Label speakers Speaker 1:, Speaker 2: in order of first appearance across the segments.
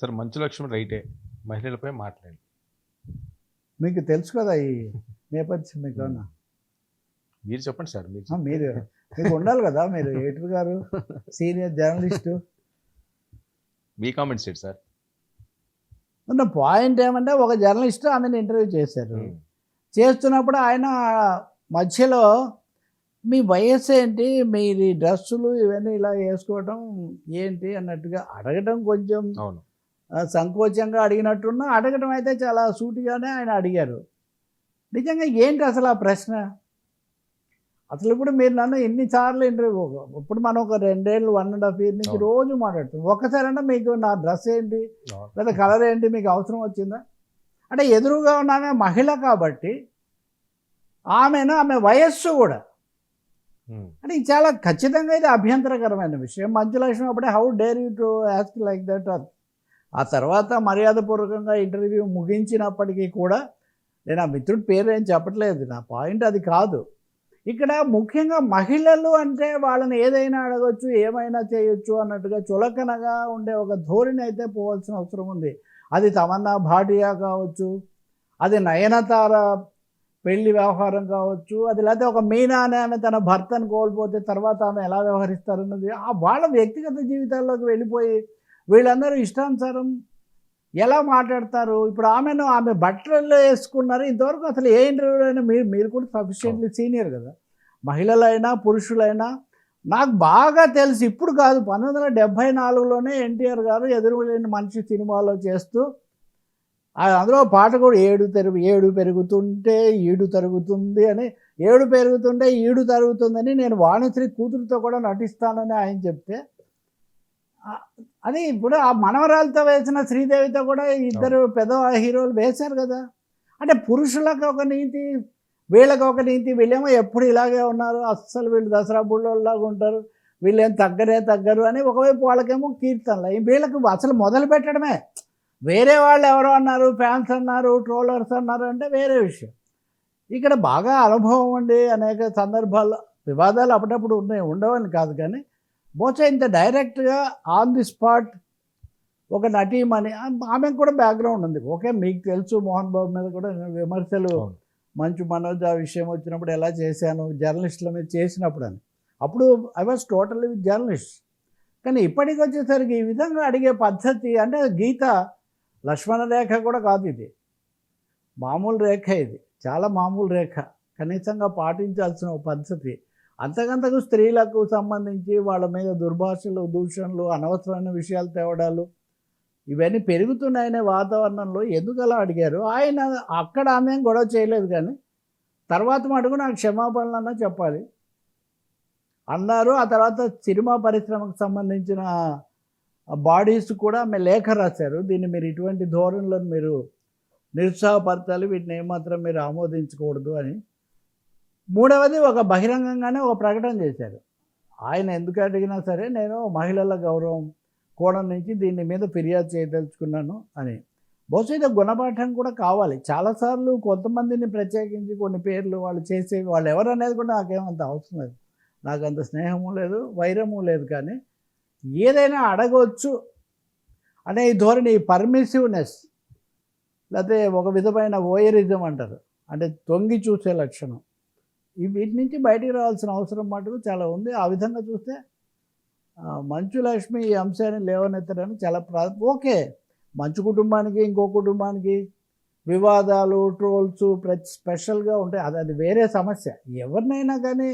Speaker 1: Sir Manchu Lakshmi రైటే. మహిళలపై మాట్లాడి.
Speaker 2: మీకు తెలుసు కదా ఈ నేపథ్యం మీకు?
Speaker 1: మీరు చెప్పండి సార్ మీరు
Speaker 2: మీరు మీకు ఉండాలి కదా మీరు ఎడిటర్ గారు సీనియర్ జర్నలిస్టు.
Speaker 1: మీ కామెంట్స్ ఏంటి సార్?
Speaker 2: ఉన్న పాయింట్ ఏమంటే ఒక జర్నలిస్ట్ ఆమెను ఇంటర్వ్యూ చేశారు. చేస్తున్నప్పుడు ఆయన మధ్యలో మీ వయస్సు ఏంటి? మీరు డ్రెస్సులు ఇవన్నీ ఇలా వేసుకోవడం ఏంటి? అన్నట్టుగా అడగడం కొంచెం
Speaker 1: అవును.
Speaker 2: సంకోచంగా అడిగినట్టున్నా అడగడం అయితే చాలా సూటిగానే ఆయన అడిగారు. నిజంగా ఏంటి అసలు ఆ ప్రశ్న? అసలు ఇప్పుడు మీరు నన్ను ఎన్నిసార్లు ఇంటర్వ్యూ ఇప్పుడు మనం ఒక రెండేళ్ళు వన్ అండ్ హాఫ్ ఇయర్ నుంచి. రోజు మాట్లాడుతాం ఒక్కసారైనా మీకు నా డ్రెస్ ఏంటి. లేదా కలర్ ఏంటి? మీకు అవసరం వచ్చిందా? అంటే ఎదురుగా ఉన్న ఆమె మహిళ కాబట్టి ఆమెను ఆమె వయస్సు కూడా. అంటే ఇది చాలా ఖచ్చితంగా ఇది అభ్యంతరకరమైన విషయం. మంచులక్ష్మి అప్పుడే how dare you to ask like that ఆ తర్వాత మర్యాదపూర్వకంగా ఇంటర్వ్యూ ముగించినప్పటికీ కూడా నేను ఆ మిత్రుడి పేరు ఏం చెప్పట్లేదు. నా పాయింట్ అది కాదు. ఇక్కడ ముఖ్యంగా మహిళలు అంటే వాళ్ళని ఏదైనా అడగొచ్చు ఏమైనా చేయొచ్చు అన్నట్టుగా చులకనగా ఉండే ఒక ధోరణి అయితే పోవాల్సిన అవసరం ఉంది. అది తమన్నా భాటియా కావచ్చు అది నయనతార పెళ్ళి వ్యవహారం కావచ్చు అది లేకపోతే ఒక మీనా ఆమె తన భర్తను కోల్పోతే తర్వాత ఆమె ఎలా వ్యవహరిస్తారన్నది ఆ వాళ్ళ వ్యక్తిగత జీవితాల్లోకి వెళ్ళిపోయి వీళ్ళందరూ ఇష్టానుసారం ఎలా మాట్లాడతారు? ఇప్పుడు ఆమెను ఆమె బట్టలు వేసుకున్నారు. ఇంతవరకు అసలు ఏ ఇంటర్వ్యూలో అయినా మీరు మీరు కూడా సఫిషియెంట్లీ సీనియర్ కదా. మహిళలైనా పురుషులైనా నాకు బాగా తెలుసు. ఇప్పుడు కాదు పంతొమ్మిది వందల డెబ్భై నాలుగులోనే ఎన్టీఆర్ గారు ఎదురులేని మనిషి సినిమాలో చేస్తూ అందులో పాట కూడా ఏడు తెరుగు ఏడు పెరుగుతుంటే ఈడు తరుగుతుంది అని ఏడు పెరుగుతుంటే ఈడు తరుగుతుందని నేను వాణిశ్రీ కూతురుతో కూడా నటిస్తానని ఆయన చెప్తే అది ఇప్పుడు ఆ మనవరాలతో వేసిన శ్రీదేవితో కూడా ఇద్దరు పెద్ద హీరోలు వేశారు కదా. అంటే పురుషులకు ఒక నీతి వీళ్ళకి ఒక నీతి వీళ్ళేమో ఎప్పుడు ఇలాగే ఉన్నారు అస్సలు వీళ్ళు దసరా బుళ్ళోళ్ళలాగా ఉంటారు వీళ్ళేం తగ్గరే తగ్గరు అని ఒకవైపు వాళ్ళకేమో కీర్తనలు. వీళ్ళకి అసలు మొదలు పెట్టడమే. వేరే వాళ్ళు ఎవరో అన్నారు ఫ్యాన్స్ అన్నారు ట్రోలర్స్ అన్నారు అంటే వేరే విషయం. ఇక్కడ బాగా అనుభవం ఉండి అనేక సందర్భాల్లో. వివాదాలు అప్పుడప్పుడు ఉన్నాయి ఉండవని కాదు కానీ బహుశా ఇంత డైరెక్ట్గా ఆన్ ది స్పాట్ ఒక నటీమణి ఆ- ఆమెకు కూడా బ్యాక్గ్రౌండ్ ఉంది. ఓకే మీకు తెలుసు మోహన్ బాబు మీద కూడా విమర్శలు. మంచు మనోజ్ ఆ విషయం వచ్చినప్పుడు ఎలా చేశాను జర్నలిస్టుల మీద చేసినప్పుడు అని. అప్పుడు I was totally with journalist. కానీ ఇప్పటికి వచ్చేసరికి ఈ విధంగా అడిగే పద్ధతి అంటే గీత లక్ష్మణ రేఖ కూడా కాదు ఇది. మామూలు రేఖ ఇది. చాలా మామూలు రేఖ. కనీసంగా పాటించాల్సిన ఒక పద్ధతి. అంతకంతకు స్త్రీలకు సంబంధించి వాళ్ళ మీద దుర్భాషలు దూషణలు అనవసరమైన విషయాలు తేవడాలు ఇవన్నీ పెరుగుతున్నాయనే వాతావరణంలో ఎందుకు అలా అడిగారు? ఆయన అక్కడ ఆమె గొడవ చేయలేదు కానీ తర్వాత మటుకు నాకు క్షమాపణలన్నా చెప్పాలి. అన్నారు. ఆ తర్వాత సినిమా పరిశ్రమకు సంబంధించిన బాడీస్ కూడా ఆమె లేఖ రాశారు. దీన్ని మీరు ఇటువంటి ధోరణులను మీరు నిరుత్సాహపరచాలి. వీటిని ఏమాత్రం మీరు ఆమోదించకూడదు అని. మూడవది ఒక బహిరంగంగానే ఒక ప్రకటన చేశారు. ఆయన ఎందుకు అడిగినా సరే నేను మహిళల గౌరవం కోణం నుంచి దీని మీద ఫిర్యాదు చేయదలుచుకున్నాను అని. బహుశా ఇది గుణపాఠం కూడా కావాలి. చాలాసార్లు కొంతమందిని ప్రత్యేకించి కొన్ని పేర్లు వాళ్ళు చేసే వాళ్ళు ఎవరు అనేది కూడా నాకేమంత అవసరం లేదు. నాకు అంత స్నేహము లేదు వైరము లేదు కానీ ఏదైనా అడగవచ్చు అనే ఈ ధోరణి పర్మిసివ్నెస్ లేకపోతే ఒక విధమైన ఓయరిజం అంటారు. అంటే తొంగి చూసే లక్షణం. వీటి నుంచి బయటికి రావాల్సిన అవసరం మటుకు చాలా ఉంది. ఆ విధంగా చూస్తే మంచు లక్ష్మి ఈ అంశాన్ని లేవనెత్తడానికి చాలా ప్రా ఓకే. మంచు కుటుంబానికి ఇంకో కుటుంబానికి వివాదాలు ట్రోల్స్ ప్రతి స్పెషల్గా ఉంటాయి. అది అది వేరే సమస్య. ఎవరినైనా కానీ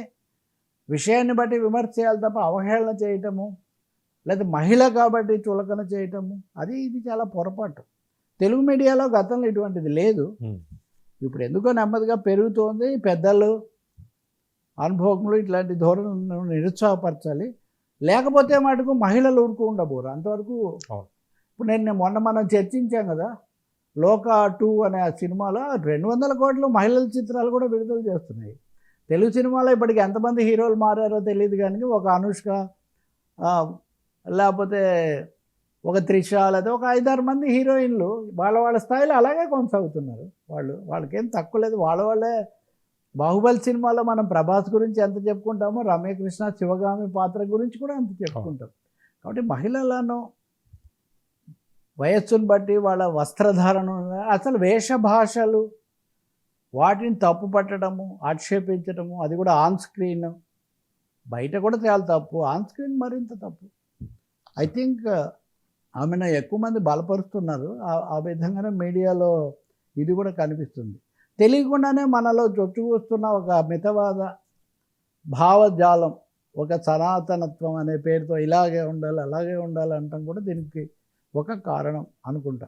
Speaker 2: విషయాన్ని బట్టి విమర్శ చేయాలి తప్ప అవహేళన చేయటము లేదా మహిళ కాబట్టి చులకన చేయటము అది ఇది చాలా పొరపాటు. తెలుగు మీడియాలో గతంలో ఇటువంటిది లేదు. ఇప్పుడు ఎందుకో నెమ్మదిగా పెరుగుతోంది. పెద్దలు అనుభవములు ఇట్లాంటి ధోరణులను నిరుత్సాహపరచాలి. లేకపోతే మటుకు మహిళలు ఊరుకు ఉండబోరు. అంతవరకు. ఇప్పుడు నేను మొన్న మనం చర్చించాం కదా లోక టూ అనే ఆ సినిమాలో రెండు వందల కోట్ల మహిళల చిత్రాలు కూడా విడుదల చేస్తున్నాయి. తెలుగు సినిమాలో ఇప్పటికి ఎంతమంది హీరోలు మారారో తెలియదు కానీ ఒక అనుష్క లేకపోతే ఒక త్రిష లేదా ఒక ఐదారు మంది హీరోయిన్లు వాళ్ళ వాళ్ళ స్థాయిలో అలాగే కొనసాగుతున్నారు. వాళ్ళు వాళ్ళకేం తక్కువ లేదు. వాళ్ళ వాళ్ళే బాహుబలి సినిమాలో మనం ప్రభాస్ గురించి ఎంత చెప్పుకుంటామో రమ్యకృష్ణ శివగామి పాత్ర గురించి కూడా అంత చెప్పుకుంటాం. కాబట్టి మహిళలను వయస్సును బట్టి వాళ్ళ వస్త్రధారణ అసలు వేషభాషలు వాటిని తప్పు పట్టడము ఆక్షేపించడము అది కూడా ఆన్ స్క్రీన్. బయట కూడా చాలా తప్పు ఆన్ స్క్రీన్ మరింత తప్పు. ఐ థింక్ ఆమెను ఎక్కువ మంది బలపరుస్తున్నారు. ఆ- ఆ విధంగానే మీడియాలో ఇది కూడా కనిపిస్తుంది. తెలియకుండానే మనలో చొచ్చుకూస్తున్న ఒక మితవాద భావజాలం ఒక సనాతనత్వం అనే పేరుతో ఇలాగే ఉండాలి అలాగే ఉండాలి అంటాం కూడా దీనికి ఒక కారణం అనుకుంటా.